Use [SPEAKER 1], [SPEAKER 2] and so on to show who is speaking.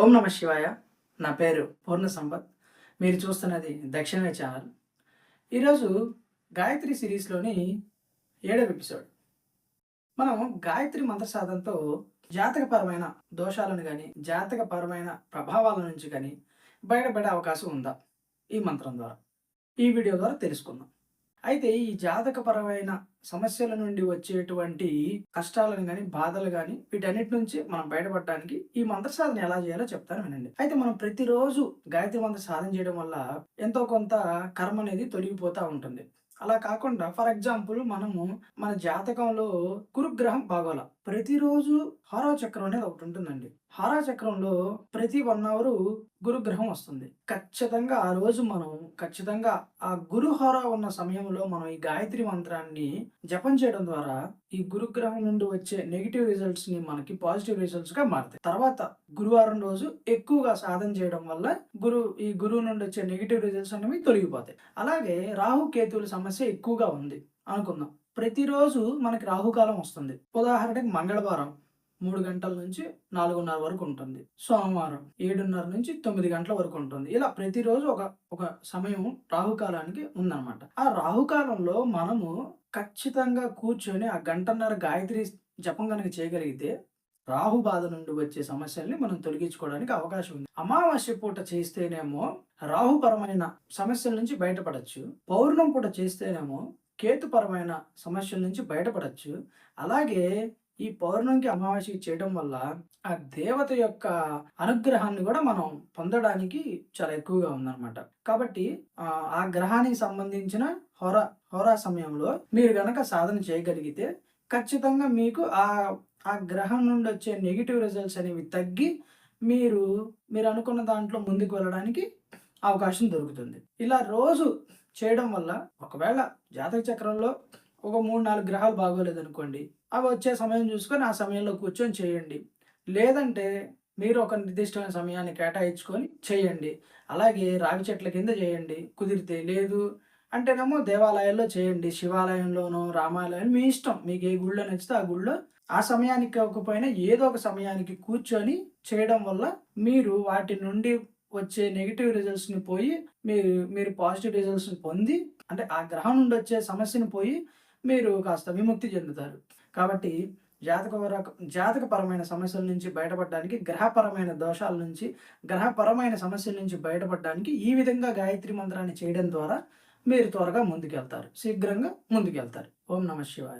[SPEAKER 1] ఓం నమ శివాయ. నా పేరు పూర్ణ సంపత్. మీరు చూస్తున్నది దక్షిణ ఛానల్. ఈరోజు గాయత్రి సిరీస్లోని ఏడవ ఎపిసోడ్. మనం గాయత్రి మంత్ర సాధనతో జాతకపరమైన దోషాలను కానీ జాతకపరమైన ప్రభావాల నుంచి కానీ బయటపడే అవకాశం ఉందా? ఈ మంత్రం ద్వారా. ఈ వీడియో ద్వారా తెలుసుకుందాం. అయితే ఈ జాతకపరమైన సమస్యల నుండి వచ్చేటువంటి కష్టాలను కానీ బాధలు కానీ వీటన్నిటి నుంచి మనం బయటపడటానికి ఈ మంత్ర సాధన ఎలా చేయాలో చెప్తాను వినండి. అయితే మనం ప్రతిరోజు గాయత్రి మంత్ర సాధన చేయడం వల్ల ఎంతో కొంత కర్మ అనేది తొలగిపోతూ ఉంటుంది. అలా కాకుండా ఫర్ ఎగ్జాంపుల్ మనము మన జాతకంలో గురుగ్రహం బాగోల. ప్రతిరోజు హారా చక్రం అనేది ఒకటి ఉంటుందండి. హారా చక్రంలో ప్రతి వన్ అవరు గురుగ్రహం వస్తుంది. ఖచ్చితంగా ఆ రోజు మనం ఖచ్చితంగా ఆ గురు హోరా ఉన్న సమయంలో మనం ఈ గాయత్రి మంత్రాన్ని జపం చేయడం ద్వారా ఈ గురుగ్రహం నుండి వచ్చే నెగిటివ్ రిజల్ట్స్ని మనకి పాజిటివ్ రిజల్ట్స్గా మారుతాయి. తర్వాత గురువారం రోజు ఎక్కువగా సాధన చేయడం వల్ల గురు ఈ గురువు నుండి వచ్చే నెగిటివ్ రిజల్ట్స్ అనేవి తొలగిపోతాయి. అలాగే రాహు కేతువుల సమస్య ఎక్కువగా ఉంది అనుకుందాం. ప్రతిరోజు మనకి రాహుకాలం వస్తుంది. ఉదాహరణకి మంగళవారం. మూడు గంటల నుంచి నాలుగున్నర వరకు ఉంటుంది. సోమవారం ఏడున్నర నుంచి తొమ్మిది గంటల వరకు ఉంటుంది. ఇలా ప్రతిరోజు ఒక ఒక సమయం రాహుకాలానికి ఉందన్నమాట. ఆ రాహుకాలంలో మనము ఖచ్చితంగా కూర్చొని ఆ గంటన్నర గాయత్రి జపం కనుక చేయగలిగితే రాహు బాధ నుండి వచ్చే సమస్యల్ని మనం తొలగించుకోవడానికి అవకాశం ఉంది. అమావాస్య పూట చేస్తేనేమో రాహుపరమైన సమస్యల నుంచి బయటపడచ్చు. పౌర్ణం పూట చేస్తేనేమో కేతుపరమైన సమస్యల నుంచి బయటపడచ్చు. అలాగే ఈ పౌర్ణమికి అమావాస్యకి చేయడం వల్ల ఆ దేవత యొక్క అనుగ్రహాన్ని కూడా మనం పొందడానికి చాలా ఎక్కువగా ఉందన్నమాట. కాబట్టి ఆ గ్రహానికి సంబంధించిన హోరా హోరా సమయంలో మీరు గనక సాధన చేయగలిగితే ఖచ్చితంగా మీకు ఆ ఆ గ్రహం నుండి వచ్చే నెగిటివ్ రిజల్ట్స్ అనేవి తగ్గి మీరు మీరు అనుకున్న దాంట్లో ముందుకు వెళ్ళడానికి అవకాశం దొరుకుతుంది. ఇలా రోజు చేయడం వల్ల ఒకవేళ జాతక చక్రంలో ఒక మూడు నాలుగు గ్రహాలు బాగోలేదు అనుకోండి అవి వచ్చే సమయం చూసుకొని ఆ సమయంలో కూర్చొని చేయండి. లేదంటే మీరు ఒక నిర్దిష్టమైన సమయాన్ని కేటాయించుకొని చేయండి. అలాగే రావి చెట్ల కింద చేయండి కుదిరితే లేదు అంటేనేమో దేవాలయాల్లో చేయండి. శివాలయంలోనో రామాలయం మీ ఇష్టం. మీకు ఏ గుళ్ళో నచ్చితే ఆ గుళ్ళో ఆ సమయానికి కాకపోయినా ఏదో ఒక సమయానికి కూర్చొని చేయడం వల్ల మీరు వాటి నుండి వచ్చే నెగిటివ్ రిజల్ట్స్ని పోయి మీరు మీరు పాజిటివ్ రిజల్ట్స్ని పొంది అంటే ఆ గ్రహం నుండి వచ్చే సమస్యను పోయి మీరు కాస్త విముక్తి చెందుతారు. కాబట్టి జాతక జాతకపరమైన సమస్యల నుంచి బయటపడడానికి గ్రహపరమైన దోషాల నుంచి గ్రహపరమైన సమస్యల నుంచి బయటపడడానికి ఈ విధంగా గాయత్రి మంత్రాన్ని చేయడం ద్వారా మీరు త్వరగా ముందుకెళ్తారు. శీఘ్రంగా ముందుకెళ్తారు. ఓం నమ శివాయ.